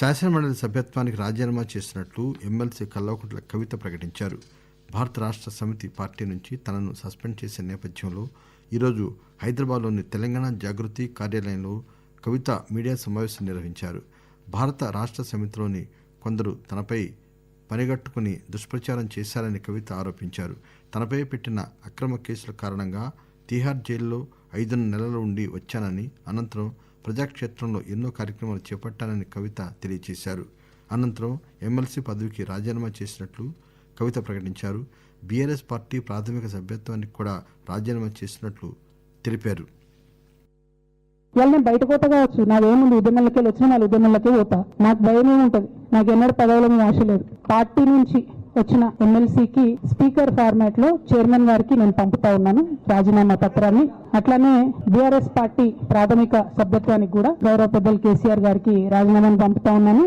శాసనమండలి సభ్యత్వానికి రాజీనామా చేసినట్లు ఎమ్మెల్సీ కల్వకుంట్ల కవిత ప్రకటించారు. భారత రాష్ట్ర సమితి పార్టీ నుంచి తనను సస్పెండ్ చేసిన నేపథ్యంలో ఈరోజు హైదరాబాద్లోని తెలంగాణ జాగృతి కార్యాలయంలో కవిత మీడియా సమావేశం నిర్వహించారు. భారత రాష్ట్ర సమితిలోని కొందరు తనపై పనిగట్టుకుని దుష్ప్రచారం చేశారని కవిత ఆరోపించారు. తనపై పెట్టిన అక్రమ కేసుల కారణంగా తీహార్ జైల్లో ఐదున్నర నెలలు ఉండి వచ్చానని అనంతరం ప్రజాక్షేత్రంలో ఎన్నో కార్యక్రమాలు చేపట్టాలని కవిత తెలియజేశారు. అనంతరం ఎమ్మెల్సీ పదవికి రాజీనామా చేసినట్లు కవిత ప్రకటించారు. బీఆర్ఎస్ పార్టీ ప్రాథమిక సభ్యత్వానికి కూడా రాజీనామా చేసినట్లు తెలిపారు. నేను బయట పోతా కావచ్చు. నాదేముంది ఉద్యమంలోకి వెళ్ళి వచ్చిన ఉద్యమంలోకి పోతా. నాకు భయం ఉంటుంది. నాకు ఎన్నడూ పదవుల ఆశ లేదు. పార్టీ నుంచి వచ్చిన ఎమ్మెల్సీకి స్పీకర్ ఫార్మాట్లో చైర్మన్ గారికి నేను పంపుతా ఉన్నాను రాజీనామా పత్రాన్ని. అట్లానే బీఆర్ఎస్ పార్టీ ప్రాథమిక సభ్యత్వానికి కూడా గౌరవ పెద్దలు కేసీఆర్ గారికి రాజీనామాను పంపుతా ఉన్నాను.